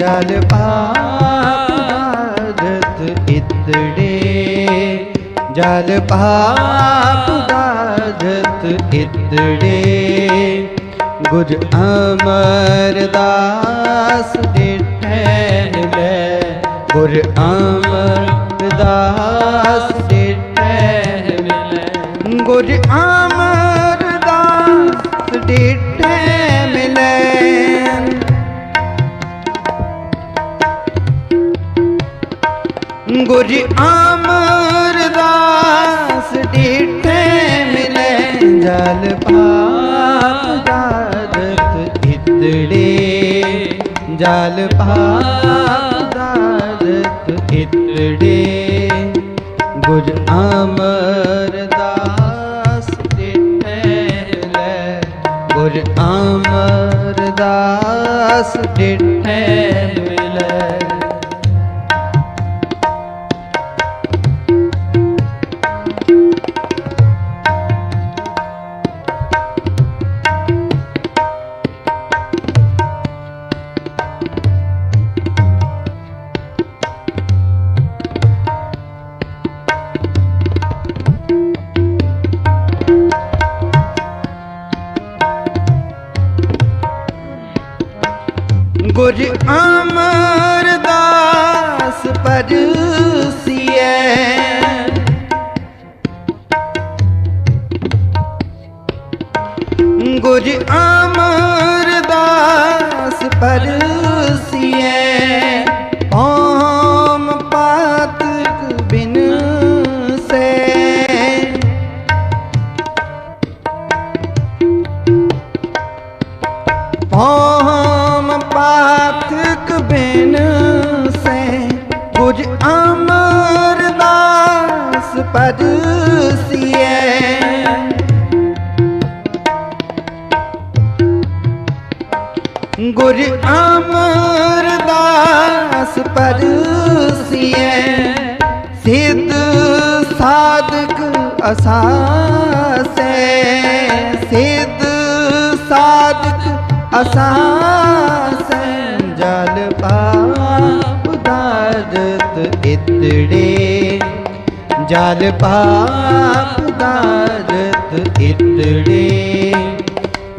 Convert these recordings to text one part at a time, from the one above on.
ਜਲ ਪਾਪਤ ਇਤੜੇ। ਜਲ ਪਾਪਤ ਇਤੜੇ। ਗੁਰ ਅਮਰਦਾਸ ਡਿਠੈ ਲੈ। ਗੁਰ ਅਮਰਦਾਸ ਡਿਠੈ ਮਿਲੈ ਗੁਰ ਅਮਰਦਾਸ ਡਿਠੈ ਗੁਰ ਅਮਰਦਾਸ ਡਿਠੈ ਮਿਲੈ, ਜਲ ਪਾਪ ਦਾਦਤ ਇਤੜੇ। ਜਲ ਪਾਪ ਇਤੜੇ। ਗੁਰ ਅਮਰਦਾਸ ਡਿਠੈ ਮਿਲੈ, ਗੁਰ ਅਮਰਦਾਸ ਡਿਠੈ ਗੁਰ ਅਮਰਦਾਸ ਪਰ ਇਤੜੇ। ਜਲ ਪਾਪ ਦਾਦਤ ਇਤੜੇ।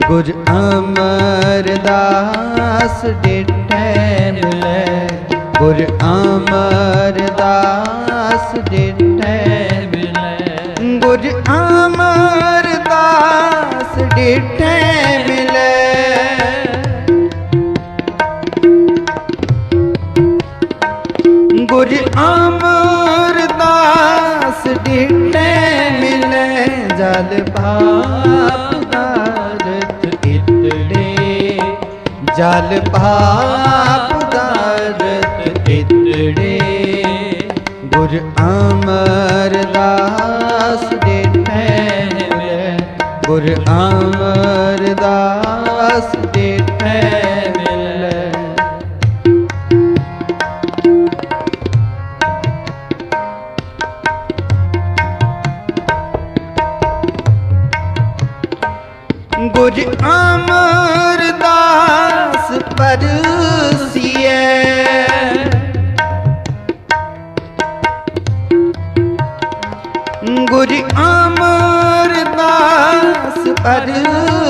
ਗੁਰ ਅਮਰਦਾਸ ਡਿਠੈ ਮਿਲੈ ਗੁਰ ਅਮਰਦਾਸ ਡਿਠੈ ਮਿਲੈ ਗੁਰ ਅਮਰਦਾਸ ਡਿਠੈ ਮਿਲੈ ਗੁਰ ਅਮਰਦਾਸ ਡਿਠੈ ਮਿਲੈ ਜਲ ਪਾਪ ਦਾਰਤ ਇਤੜੇ ਜਲ ਪਾਪ ਦਾਰਤ ਇਤੜੇ ਗੁਰ ਅਮਰਦਾਸ ਡਿਠੈ ਮਿਲੈ। ਗੁਰ ਅਮਰਦਾਸ ਡਿਠੈ ਪਰਸੀਐ ਗੁਰ ਅਮਰਦਾਸ ਪਰਸੀਐ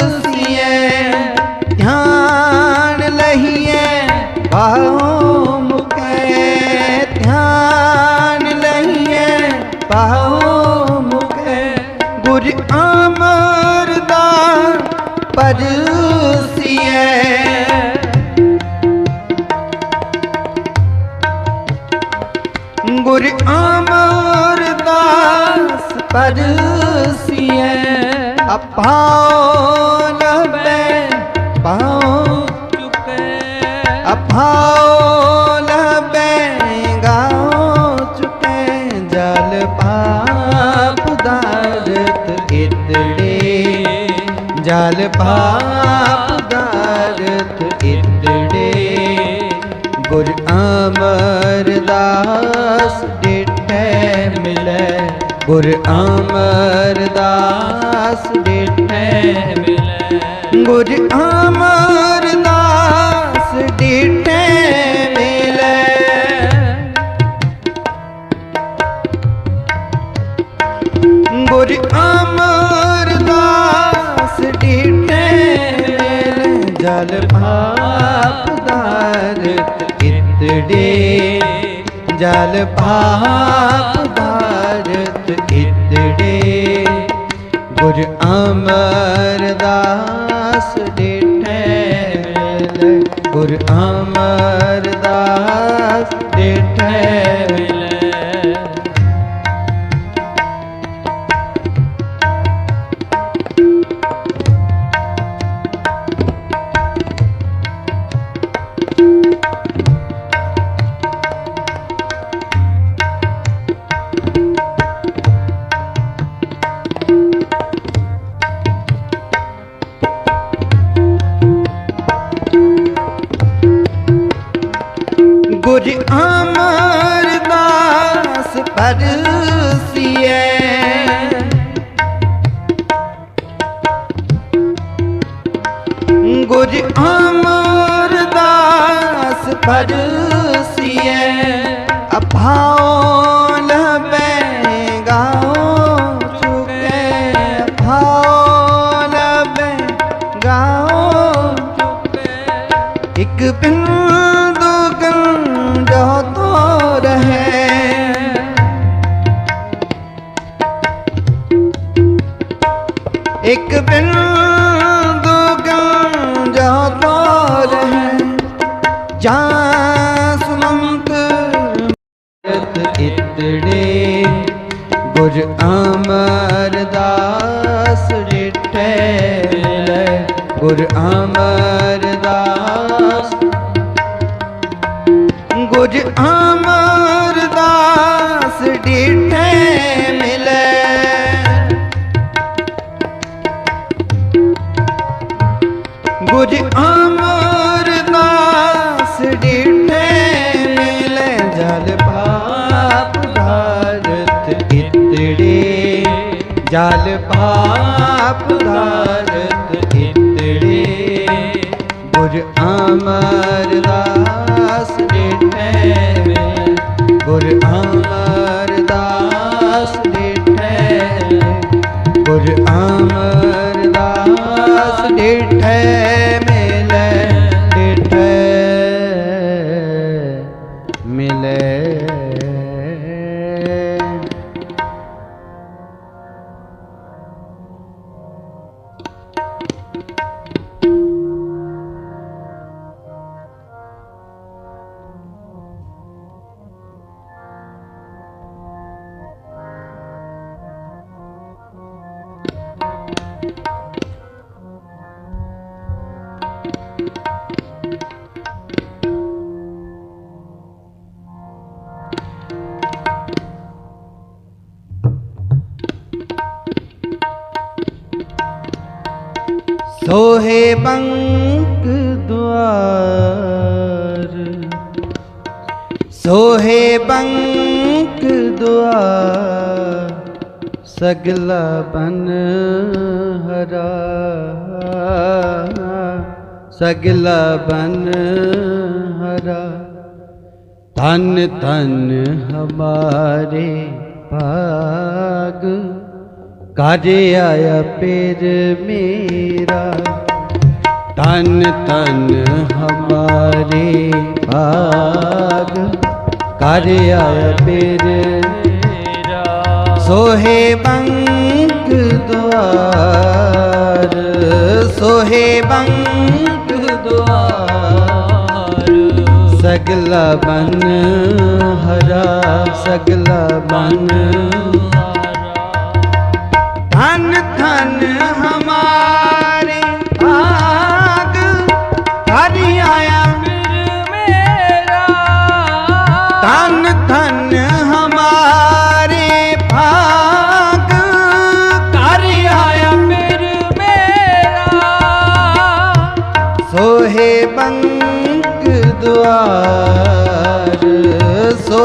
ਅਪਾਉ ਲਬੈ ਪਾਉ ਚੁਕੇ ਅਪਾਉ ਲਬੈ ਗਾਉ ਚੁਕੈ ਜਲ ਪਾਪ ਦਾਰਤ ਇਤੜੇ। ਜਲ ਪਾਪ ਦਾਰਤ ਇਤੜੇ। ਗੁਰ ਅਮਰਦਾਸ ਗੁਰ ਅਮਰਦਾਸ ਡਿਠੇ ਮਿਲੇ। ਗੁਰ ਅਮਰਦਾਸ ਡਿਠੇ ਮਿਲੇ। ਗੁਰ ਅਮਰਦਾਸ ਡਿਠੇ ਮਿਲੇ। ਜਲ ਭਾਪ ਦਾਰਤ ਇਤੜੇ ਜਲ ਭਾਪ ਗੁਰ ਅਮਰਦਾਸ ਡਿਠੈ ਮਿਲ। ਗੁਰ ਅਮਰਦਾਸ ਡਿਠੈ ਮਿਲ। ਅਮਰਦਾਸ। ਗੁਰ ਅਮਰਦਾਸ ਡਿਠੈ ਮਿਲੈ। ਗੁਜ ਅਮਰਦਾਸ ਅਮਰਦਾਸ ਸੋਹੇ ਬੰਕ ਦੁਆਰ। ਸੋਹੇ ਬੰਕ ਦੁਆਰ, ਸਗਲਾ ਬਨ ਹਰਾ। ਸਗਲਾ ਬਨ ਹਰਾ। ਤਨ ਤਨ ਹਮਾਰੇ ਭਾਗ, ਕਾਜੇ ਆਇਆ ਪੇਰ ਮੇਰਾ। ਤਨ ਤਨ ਹਮਾਰੇ ਭਾਗ ਕਾਜੇ ਆਇਆ ਸੋਹੇ ਬੰਕ ਦੁਆਰ ਸੋਹੇ ਬੰਕ ਦੁਆਰ ਸਗਲਾ ਬਨ ਹਰਾ ਸਗਲਾ ਬਨ ਧਨ ਧਨ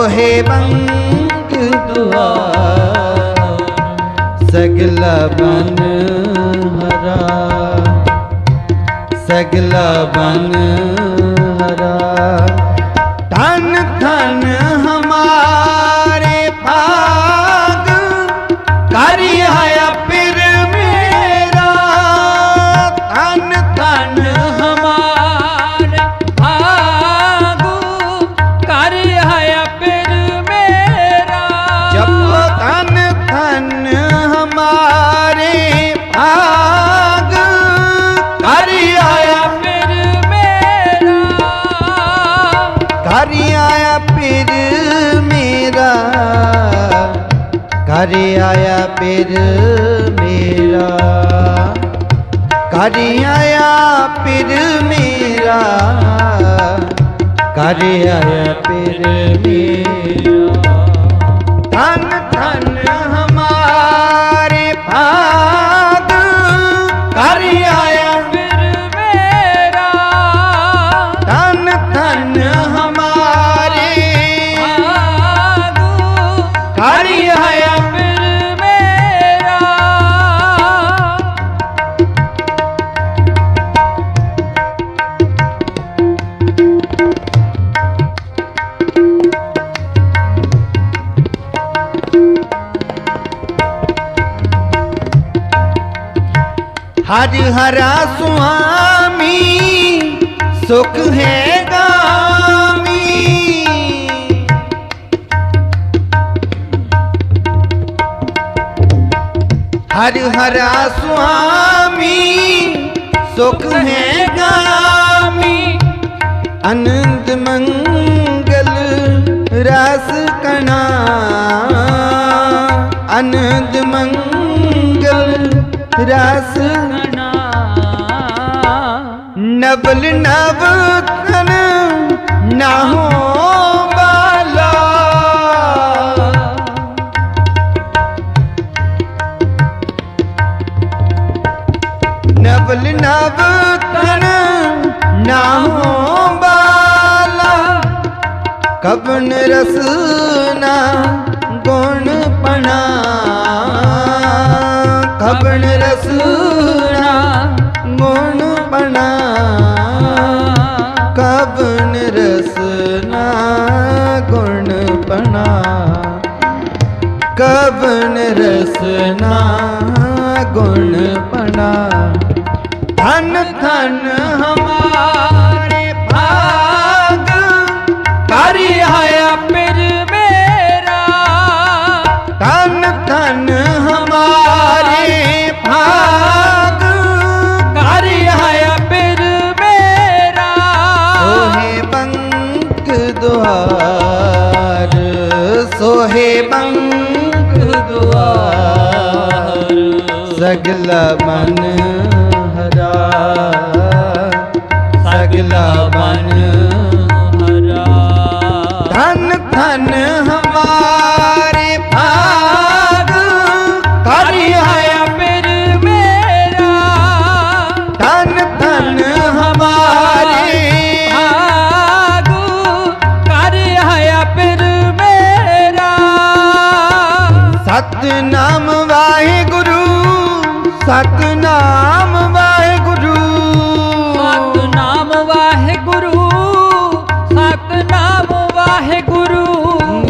ਸੋਹੇ ਬੰਕ ਦੁਆਰ ਸਗਲਾ ਬਨ ਹਰਾ। ਸਗਲਾ ਬਨ ਘਰ ਆਇਆ ਪਿਰ ਮੇਰਾ। ਘਰ ਆਇਆ ਪਿਰ ਮੇਰਾ। ਘਰ ਆਇਆ ਪਿਰ ਮੇਰਾ। ਹਰ ਹਰਾ ਸੁਆਮੀ, ਸੁਖ ਹੈ ਗਾਮੀ। ਹਰ ਹਰਾ ਸੁਆਮੀ, ਸੁਖ ਹੈ ਗਾਮੀ। ਅਨੰਦ ਮੰਗਲ ਰਸ ਕਣਾ। ਅਨੰਦ ਮੰਗਲ ਰਸ सबल नव कन ना हो बाला नबल नव कन ना हो बाला कबन रसना गुण पना कबन ਰਸਨਾ ਗੁਣ ਪਣਾ ਧਨ ਧਨ ਹਮਾਰੇ ਮਨ ਹਰਾ। ਸਗਲਾ ਮਨ ਹਰਾ। ਧਨ ਧਨ ਹਮਾਰੇ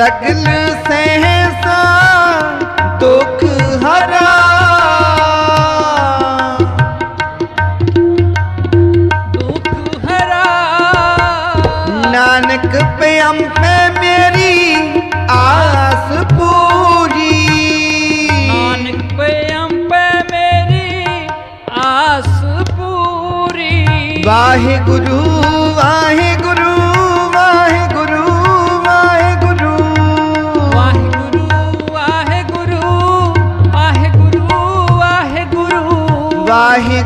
ਸਗਲ ਸਹਿਸਾ ਦੁਖ ਹਰਾ। ਦੁਖ ਹਰਾ। ਨਾਨਕ ਪਿਆਮ ਪੈ ਮੇਰੀ ਆਸ ਪੂਰੀ ਨਾਨਕ ਪਿਆੰਪੈ ਮੇਰੀ ਆਸ ਪੂਰੀ। ਵਾਹਿਗੁਰੂ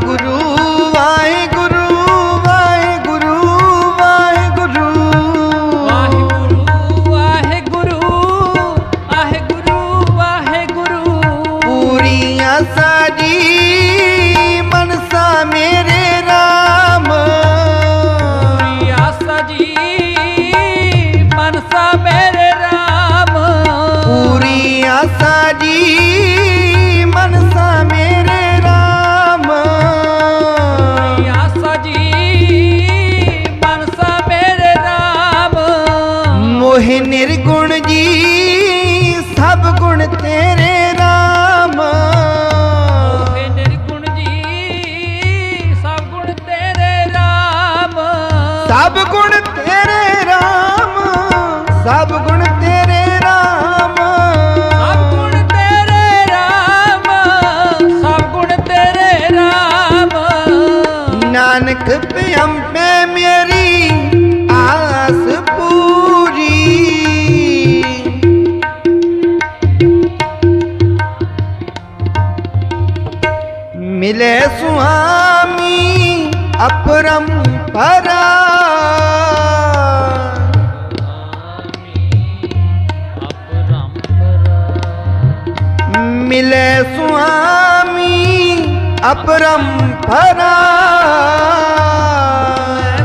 good ਇਹ ਨਿਰਗੁਣ ਜੀ ਸਭ ਗੁਣ ਤੇਰੇ ਨਾਮ ਨਿਰਗੁਣ ਜੀ ਸਭ ਗੁਣ ਤੇਰੇ ਨਾਮ ਸਭ ਗੁਣ ਮਿਲੇ ਸੁਆਮੀ ਅਪਰੰ ਪਰਾ ਮਿਲੇ ਸੁਆਮੀ ਅਪਰੰ ਪਰਾ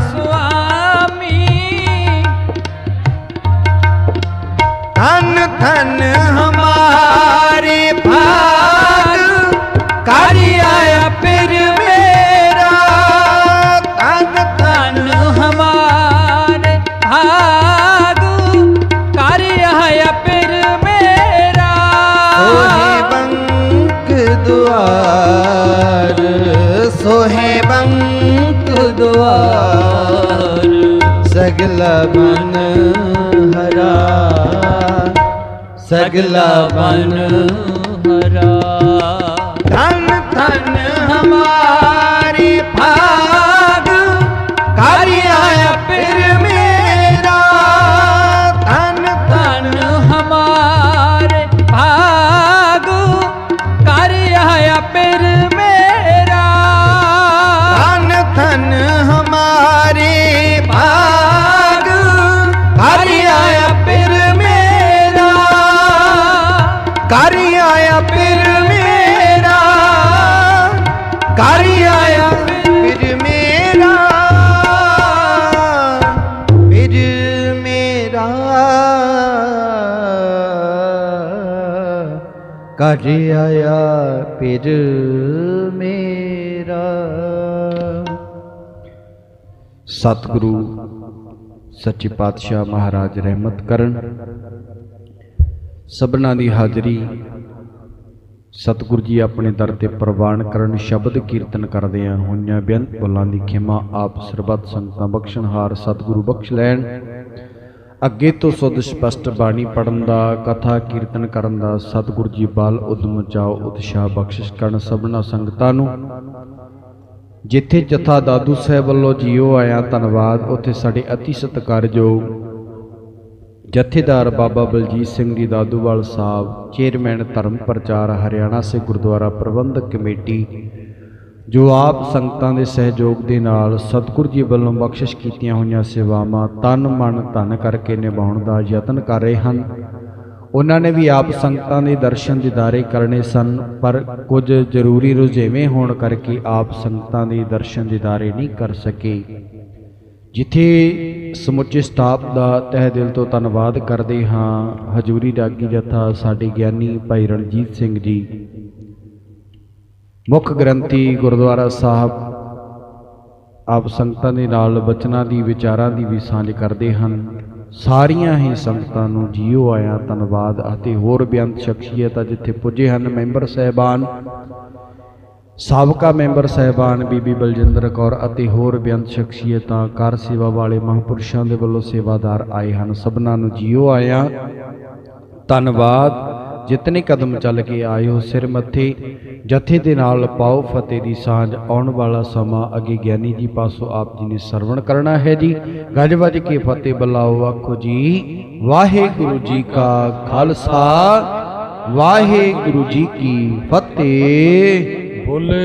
ਸੁਆਮੀ ਧਨ ਧਨ ਹਮਾਰੇ ਭਾਗ ਦੁਆਰ ਸਗਲਾ ਬਨ ਹਰਾ ਸਗਲਾ ਬਨ ਹਰਾ ਕਾਰੀ ਆਇਆ ਫਿਰ ਮੇਰਾ। ਸਤਿਗੁਰੂ ਸੱਚੇ ਪਾਤਸ਼ਾਹ ਮਹਾਰਾਜ ਰਹਿਮਤ ਕਰਨ। ਸਭਨਾ ਦੀ ਹਾਜ਼ਰੀ ਸਤਿਗੁਰੂ ਜੀ ਆਪਣੇ ਦਰ ਤੇ ਪ੍ਰਵਾਨ ਕਰਨ, ਸ਼ਬਦ ਕੀਰਤਨ ਕਰਦਿਆਂ ਹੋਈਆਂ ਬੇਅੰਤ ਬੁੱਲਾਂ ਦੀ ਖਿਮਾ ਆਪ ਸਰਬੱਤ ਸੰਗਤਾਂ ਬਖਸ਼ਣਹਾਰ ਸਤਿਗੁਰੂ ਬਖਸ਼ ਲੈਣ। ਅੱਗੇ ਤੋਂ ਸੁਧ ਸਪਸ਼ਟ ਬਾਣੀ ਪੜਨ ਦਾ, ਕਥਾ ਕੀਰਤਨ ਕਰਨ ਦਾ, ਸਤਿਗੁਰੂ ਜੀ ਬਲ ਉਦਮ ਚਾਓ, ਉਤਸ਼ਾਹ ਬਖਸ਼ਿਸ਼ ਕਰਨ ਸਭਨਾ ਸੰਗਤਾਂ ਨੂੰ। ਜਿੱਥੇ ਜਥਾ ਦਾਦੂ ਸਾਹਿਬ ਵੱਲੋਂ ਜੀਓ ਆਇਆ, ਧੰਨਵਾਦ। ਉੱਥੇ ਸਾਡੇ ਅਤੀ ਸਤਿਕਾਰਯੋਗ ਜਥੇਦਾਰ ਬਾਬਾ ਬਲਜੀਤ ਸਿੰਘ ਜੀ ਦਾਦੂਵਾਲ ਸਾਹਿਬ, ਚੇਅਰਮੈਨ ਧਰਮ ਪ੍ਰਚਾਰ ਹਰਿਆਣਾ ਸੇ ਗੁਰਦੁਆਰਾ ਪ੍ਰਬੰਧਕ ਕਮੇਟੀ ਜੋ ਆਪ ਸੰਗਤਾਂ ਦੇ ਸਹਿਯੋਗ ਦੇ ਨਾਲ ਸਤਿਗੁਰ ਜੀ ਵੱਲੋਂ ਬਖਸ਼ਿਸ਼ ਕੀਤੀਆਂ ਹੋਈਆਂ ਸੇਵਾਵਾਂ ਤਨ ਮਨ ਧਨ ਕਰਕੇ ਨਿਭਾਉਣ ਦਾ ਯਤਨ ਕਰ ਰਹੇ ਹਨ। ਉਹਨਾਂ ਨੇ ਵੀ ਆਪ ਸੰਗਤਾਂ ਦੇ ਦਰਸ਼ਨ ਦਿਦਾਰੇ ਕਰਨੇ ਸਨ, ਪਰ ਕੁਝ ਜ਼ਰੂਰੀ ਰੁਝੇਵੇਂ ਹੋਣ ਕਰਕੇ ਆਪ ਸੰਗਤਾਂ ਦੇ ਦਰਸ਼ਨ ਦਿਦਾਰੇ ਨਹੀਂ ਕਰ ਸਕੇ। ਜਿੱਥੇ ਸਮੁੱਚੇ ਸਟਾਫ ਦਾ ਤਹਿ ਦਿਲ ਤੋਂ ਧੰਨਵਾਦ ਕਰਦੇ ਹਾਂ, ਹਜੂਰੀ ਡਾਗੀ ਜਥਾ, ਸਾਡੇ ਗਿਆਨੀ ਭਾਈ ਰਣਜੀਤ ਸਿੰਘ ਜੀ। ਮੁੱਖ ਗ੍ਰੰਥੀ ਗੁਰਦੁਆਰਾ ਸਾਹਿਬ ਆਪ ਸੰਗਤਾਂ ਦੇ ਨਾਲ ਬਚਨਾਂ ਦੀ, ਵਿਚਾਰਾਂ ਦੀ ਵੀ ਸਾਂਝ ਕਰਦੇ ਹਨ। ਸਾਰੀਆਂ ਹੀ ਸੰਗਤਾਂ ਨੂੰ ਜੀਓ ਆਇਆ ਧੰਨਵਾਦ ਅਤੇ ਹੋਰ ਬੇਅੰਤ ਸ਼ਖਸੀਅਤਾਂ ਜਿੱਥੇ ਪੁੱਜੇ ਹਨ ਮੈਂਬਰ ਸਹਿਬਾਨ। ਸਾਬਕਾ ਮੈਂਬਰ ਸਹਿਬਾਨ ਬੀਬੀ ਬਲਜਿੰਦਰ ਕੌਰ ਅਤੇ ਹੋਰ ਬੇਅੰਤ ਸ਼ਖਸੀਅਤਾਂ, ਕਾਰ ਸੇਵਾ ਵਾਲੇ, ਮਹਾਂਪੁਰਸ਼ਾਂ ਦੇ ਵੱਲੋਂ ਸੇਵਾਦਾਰ ਆਏ ਹਨ। ਸਭਨਾਂ ਨੂੰ ਜੀਓ ਆਇਆ। ਧੰਨਵਾਦ। ਜਿਤਨੇ ਕਦਮ ਚੱਲ ਕੇ ਆਏ ਹੋ ਸਿਰ ਮੱਥੇ, ਜਥੇ ਦੇ ਨਾਲ ਪਾਓ ਫਤਿਹ ਦੀ ਸਾਂਝ, ਆਉਣ ਵਾਲਾ ਸਮਾਂ ਅਗੇ ਗਿਆਨੀ ਜੀ ਪਾਸੋਂ ਆਪ ਜੀ ਨੇ ਸਰਵਣ ਕਰਨਾ ਹੈ ਜੀ। ਗੱਜ ਵੱਜ ਕੇ ਫਤਿਹ ਬੁਲਾਓ, ਆਖੋ ਜੀ, ਵਾਹਿਗੁਰੂ ਜੀ ਕਾ ਖਾਲਸਾ, ਵਾਹਿਗੁਰੂ ਜੀ ਕੀ ਫਤਿਹ। ਬੋਲੇ